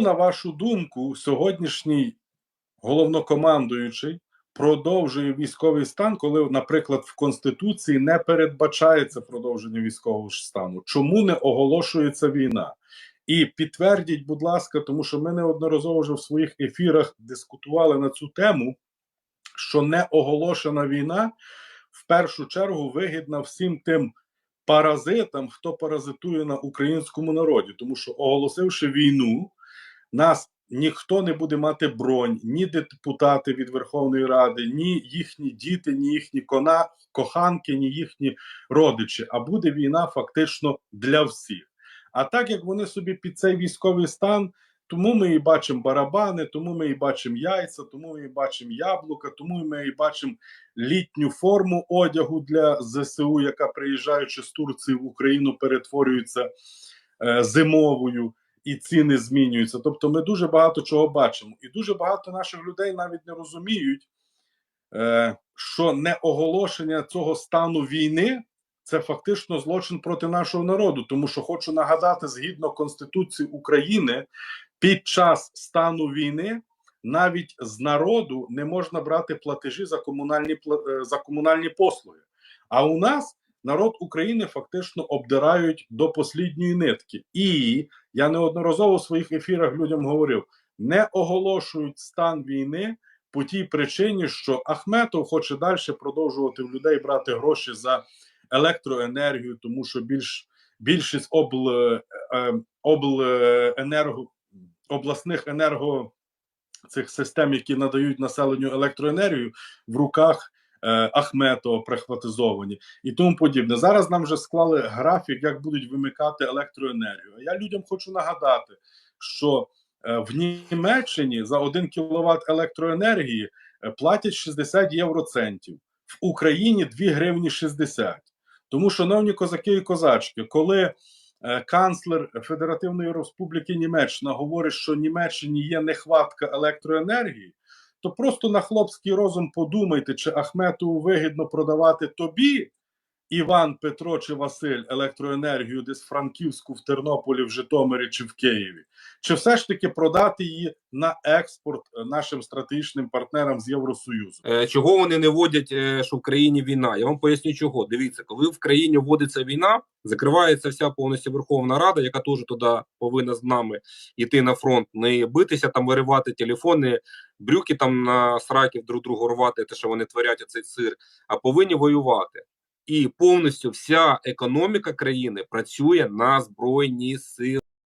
на вашу думку, сьогоднішній головнокомандуючий продовжує військовий стан, коли, наприклад, в Конституції не передбачається продовження військового стану? Чому не оголошується війна? І підтвердіть, будь ласка, тому що ми неодноразово вже в своїх ефірах дискутували на цю тему, що не оголошена війна в першу чергу вигідна всім тим паразитам, хто паразитує на українському народі, тому що оголосивши війну, нас ніхто не буде мати бронь, ні депутати від Верховної Ради, ні їхні діти, ні їхні кона, коханки, ні їхні родичі. А буде війна фактично для всіх. А так як вони собі під цей військовий стан, тому ми і бачимо барабани, тому ми і бачимо яйця, тому ми і бачимо яблука, тому ми і бачимо літню форму одягу для ЗСУ, яка приїжджаючи з Турції в Україну, перетворюється е, зимовою, і ціни змінюються. Тобто, ми дуже багато чого бачимо, і дуже багато наших людей навіть не розуміють, е, що не оголошення цього стану війни. Це фактично злочин проти нашого народу, тому що хочу нагадати, згідно Конституції України, під час стану війни навіть з народу не можна брати платежі за комунальні е, за комунальні послуги. А у нас народ України фактично обдирають до послідньої нитки. І я неодноразово в своїх ефірах людям говорив: не оголошують стан війни по тій причині, що Ахметов хоче далі продовжувати в людей брати гроші за електроенергію, тому що більш більшість обл, е, е, обленерго обласних енерго цих систем, які надають населенню електроенергію, в руках е, Ахметова прихватизовані і тому подібне. Зараз нам вже склали графік, як будуть вимикати електроенергію. А я людям хочу нагадати, що е, в Німеччині за 1 кВт електроенергії е, платять 60 євроцентів, в Україні 2 гривні 60. Тому, шановні козаки і козачки, коли е, канцлер Федеративної Республіки Німеччина говорить, що Німеччині є нехватка електроенергії, то просто на хлопський розум подумайте, чи Ахмету вигідно продавати тобі, Іван, Петро чи Василь, електроенергію десь в Франківську, в Тернополі, в Житомирі чи в Києві, чи все ж таки продати її на експорт е, нашим стратегічним партнерам з Євросоюзу? Е, Чого вони не вводять, е, що в країні війна? Я вам поясню, чого. Дивіться, коли в країні вводиться війна, закривається вся повністю Верховна Рада, яка теж туди повинна з нами йти на фронт, не битися там, виривати телефони, брюки там на сраків друг другу рвати, те, що вони творять оцей цир, а повинні воювати. І повністю вся економіка країни працює на збройні сили.